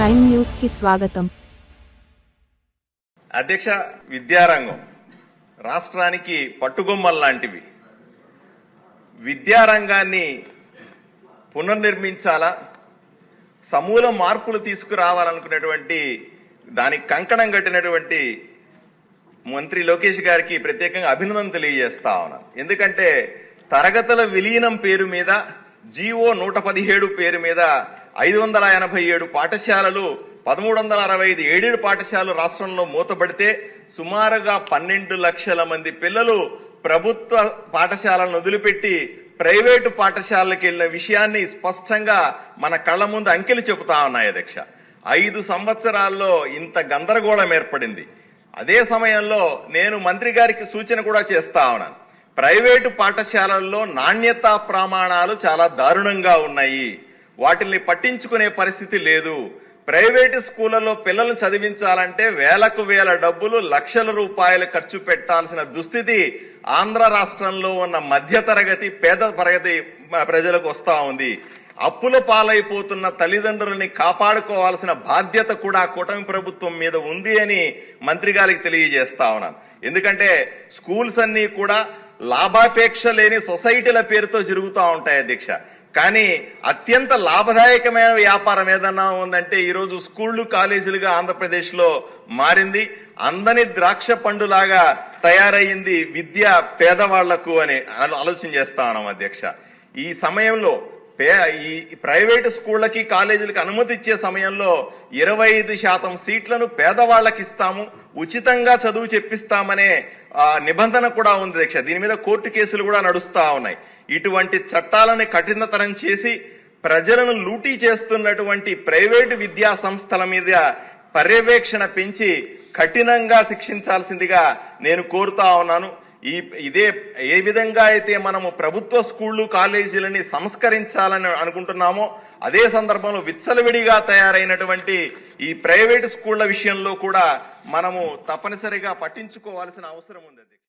Nine న్యూస్కి స్వాగతం. అధ్యక్ష విద్యారంగం. రాష్ట్రానికి పట్టుగొమ్మలు లాంటివి. విద్యారంగాన్ని పునర్నిర్మించాలా? సమూల మార్పులు తీసుకురావాలనుకునేటువంటి దానికి కంకణం కట్టినటువంటి మంత్రి లోకేష్ గారికి ప్రత్యేకంగా అభినందన తెలియజేస్తా ఉన్నాను ఎందుకంటే తరగతుల విలీనం పేరు మీద జీవో నూట పదిహేడు పేరు మీద ఐదు వందల ఎనభై ఏడు పాఠశాలలు పదమూడు వందల అరవై ఐదు ఏడేడు పాఠశాలలు రాష్ట్రంలో మూతపడితే సుమారుగా పన్నెండు లక్షల మంది పిల్లలు ప్రభుత్వ పాఠశాలను వదిలిపెట్టి ప్రైవేటు పాఠశాలలకు వెళ్ళిన విషయాన్ని స్పష్టంగా మన కళ్ళ ముందు అంకెలు చెబుతా ఉన్నాయి అధ్యక్ష. ఐదు సంవత్సరాల్లో ఇంత గందరగోళం ఏర్పడింది. అదే సమయంలో నేను మంత్రి గారికి సూచన కూడా చేస్తా ఉన్నాను. ప్రైవేటు పాఠశాలల్లో నాణ్యతా ప్రమాణాలు చాలా దారుణంగా ఉన్నాయి. వాటిని పట్టించుకునే పరిస్థితి లేదు. ప్రైవేటు స్కూళ్ళలో పిల్లలను చదివించాలంటే వేలకు వేల డబ్బులు లక్షల రూపాయలు ఖర్చు పెట్టాల్సిన దుస్థితి ఆంధ్ర రాష్ట్రంలో ఉన్న మధ్యతరగతి పేద తరగతి ప్రజలకు వస్తూ ఉంది. అప్పుల పాలైపోతున్న తల్లిదండ్రులని కాపాడుకోవాల్సిన బాధ్యత కూడా కూటమి ప్రభుత్వం మీద ఉంది అని మంత్రి గారికి తెలియజేస్తా ఉన్నాను. ఎందుకంటే స్కూల్స్ అన్నీ కూడా లాభాపేక్ష లేని సొసైటీల పేరుతో జరుగుతూ ఉంటాయి అధ్యక్ష. కానీ అత్యంత లాభదాయకమైన వ్యాపారం ఏదన్నా ఉందంటే ఈరోజు స్కూళ్ళు కాలేజీలుగా ఆంధ్రప్రదేశ్లో మారింది. అందని ద్రాక్ష పండులాగా తయారయ్యింది విద్య పేదవాళ్ళకు అని ఆలోచన చేస్తా ఉన్నాం అధ్యక్ష. ఈ సమయంలో పే ఈ ప్రైవేటు స్కూళ్ళకి కాలేజీలకు అనుమతి ఇచ్చే సమయంలో ఇరవై ఐదు శాతం సీట్లను పేదవాళ్ళకి ఇస్తాము ఉచితంగా చదువు చెప్పిస్తామనే నిబంధన కూడా ఉంది అధ్యక్ష. దీని మీద కోర్టు కేసులు కూడా నడుస్తా ఉన్నాయి. ఇటువంటి చట్టాలను కఠినతరం చేసి ప్రజలను లూటీ చేస్తున్నటువంటి ప్రైవేటు విద్యా సంస్థల మీద పర్యవేక్షణ పెంచి కఠినంగా శిక్షించాల్సిందిగా నేను కోరుతా ఉన్నాను. ఈ ఇదే ఏ విధంగా అయితే మనము ప్రభుత్వ స్కూళ్ళు కాలేజీలని సంస్కరించాలని అనుకుంటున్నామో అదే సందర్భంలో విచ్చలవిడిగా తయారైనటువంటి ఈ ప్రైవేటు స్కూళ్ళ విషయంలో కూడా మనము తప్పనిసరిగా పట్టించుకోవాల్సిన అవసరం ఉంది.